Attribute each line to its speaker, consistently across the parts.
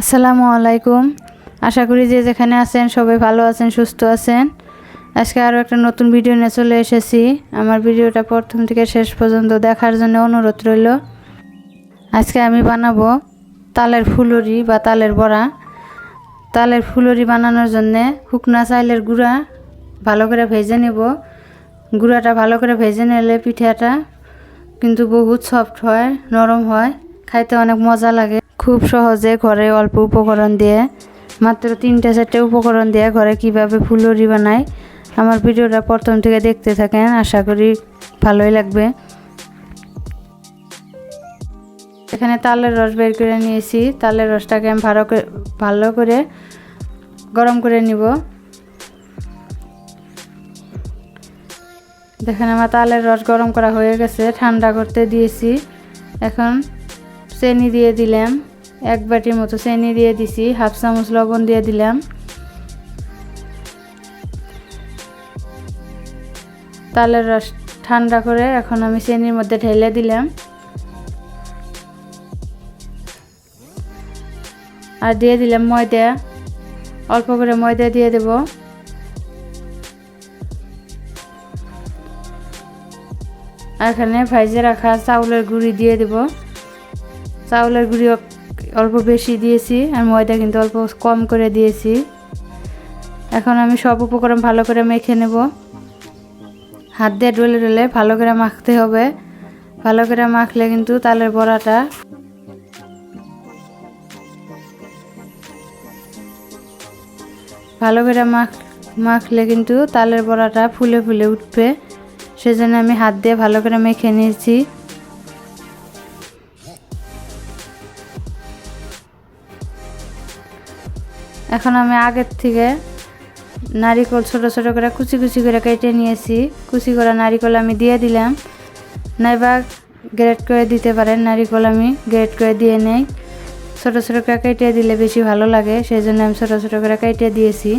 Speaker 1: আসসালামু আলাইকুম। আশা করি যে যেখানে আছেন সবাই ভালো আছেন, সুস্থ আছেন। আজকে আরও একটা নতুন ভিডিও নিয়ে চলে এসেছি। আমার ভিডিওটা প্রথম থেকে শেষ পর্যন্ত দেখার জন্য অনুরোধ রইল। আজকে আমি বানাবো তালের ফুলরি বা তালের বড়া। তালের ফুলরি বানানোর জন্যে শুকনা চাইলের গুঁড়া ভালো করে ভেজে নেব। গুঁড়াটা ভালো করে ভেজে নিলে পিঠাটা কিন্তু বহুত সফট হয়, নরম হয়, খাইতে অনেক মজা লাগে। খুব সহজে ঘরে অল্প উপকরণ দিয়ে, মাত্র তিনটে চারটে উপকরণ দিয়ে ঘরে কীভাবে ফুলুরি বানায়, আমার ভিডিওটা প্রথম থেকে দেখতে থাকেন, আশা করি ভালোই লাগবে। এখানে তালের রস বের করে নিয়েছি, তালের রসটাকে আমি ভালো ভালো করে গরম করে নিব। দেখেন আমার তালের রস গরম করা হয়ে গেছে, ঠান্ডা করতে দিয়েছি। এখন চেনি দিয়ে দিলাম। এক বাটির মতো চেনি দিয়ে দিছি, হাফ চামচ লবণ দিয়ে দিলাম। তালের রস ঠান্ডা করে এখন আমি চেনির মধ্যে ঢেলে দিলাম। আর দিয়ে দিলাম ময়দা, অল্প করে ময়দা দিয়ে দেব। এখানে ভাইজে রাখা চাউলের গুঁড়ি দিয়ে দেব। চাউলের গুঁড়ি অল্প বেশি দিয়েছি আর ময়দা কিন্তু অল্প কম করে দিয়েছি। এখন আমি সব উপকরণ ভালো করে মেখে নেব। হাত দিয়ে ডলে ডলে ভালো করে মাখতে হবে। ভালো করে মাখলে কিন্তু তালের বড়াটা ভালো করে মাখ, মাখলে কিন্তু তালের বড়াটা ফুলে ফুলে উঠবে। সেজন্য আমি হাত দিয়ে ভালো করে মেখে নিয়েছি। এখন আমি আগের থেকে নারিকল ছোট ছোট করে কুচি কুচি করে কেটে নিয়েছি। কুচি করা নারিকল আমি দিয়ে দিলাম। নাইবা গ্রেড করে দিতে পারেন, নারিকল আমি গ্রেড করে দিয়ে নেই। ছোট ছোট করে কেটে দিলে বেশি ভালো লাগে সেই জন্য আমি ছোট ছোট করে কেটে দিয়েছি।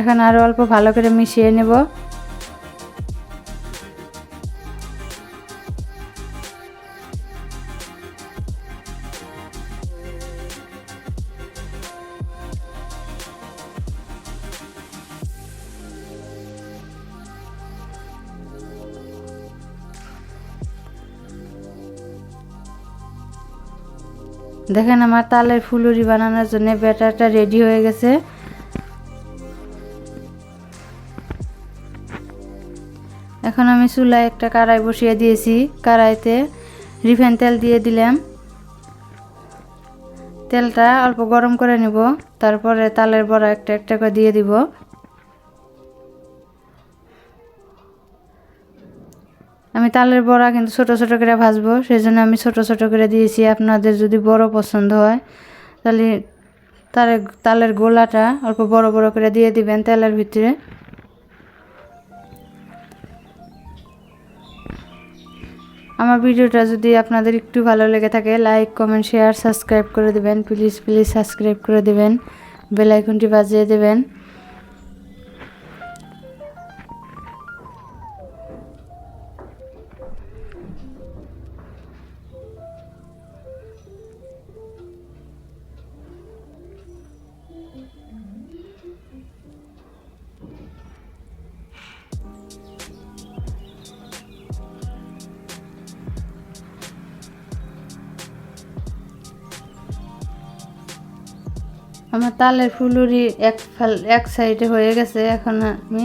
Speaker 1: এখন আরও অল্প ভালো করে মিশিয়ে নেব। দেখেন আমার তালের ফুলুরি বানানোর জন্য ব্যাটারটা রেডি হয়ে গেছে। এখন আমি চুলায় একটা কড়াই বসিয়ে দিয়েছি। কড়াইতে রিফাইন তেল দিয়ে দিলাম। তেলটা অল্প গরম করে নেব, তারপরে তালের বড়া একটা একটা করে দিয়ে দিব। আমি তালের বড়া কিন্তু ছোট ছোট করে ভাজবো সেই জন্য আমি ছোট ছোট করে দিয়েছি। আপনাদের যদি বড় পছন্দ হয়, তাহলে তালের তালের গোলাটা অল্প বড় বড় করে দিয়ে দিবেন তেলের ভিতরে। আমার ভিডিওটা যদি আপনাদের একটু ভালো লেগে থাকে, লাইক, কমেন্ট, শেয়ার, সাবস্ক্রাইব করে দেবেন। প্লিজ প্লিজ সাবস্ক্রাইব করে দেবেন। বেল আইকনটি বাজিয়ে দেবেন। আমার তালের ফুলুরি এক ফাল, এক সাইডে হয়ে গেছে। এখন আমি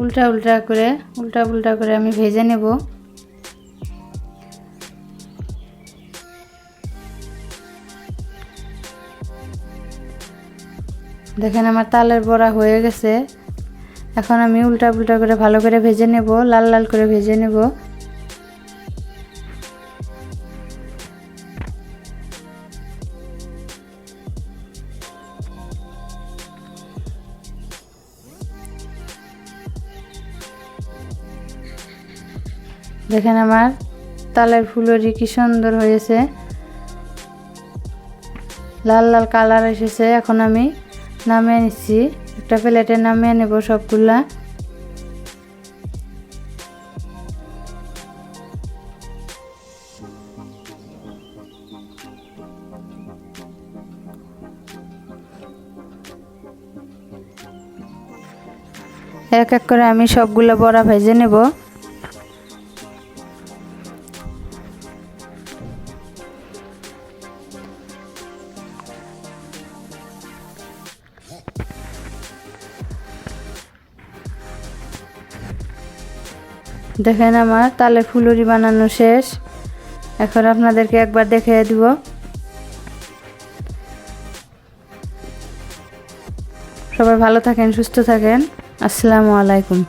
Speaker 1: উল্টা উল্টা করে, উল্টা উল্টা করে আমি ভেজে নেব। দেখেন আমার তালের বড়া হয়ে গেছে। এখন আমি উল্টা উল্টা করে ভালো করে ভেজে নেব, লাল লাল করে ভেজে নেব। দেখেন আমার তালের ফুলরি কি সুন্দর হয়েছে। লাল লাল কালার এসেছে, এখন আমি নামিয়ে নিচ্ছি। একটা প্লেটে নামিয়ে নেব সবগুলা। এক এক করে আমি সবগুলো বড়া ভেজে নেব। দেখেন আমার তালের ফুলুরি বানানো শেষ। এখন আপনাদেরকে একবার দেখিয়ে দিব। সবাই ভালো থাকেন, সুস্থ থাকেন। আসসালামু আলাইকুম।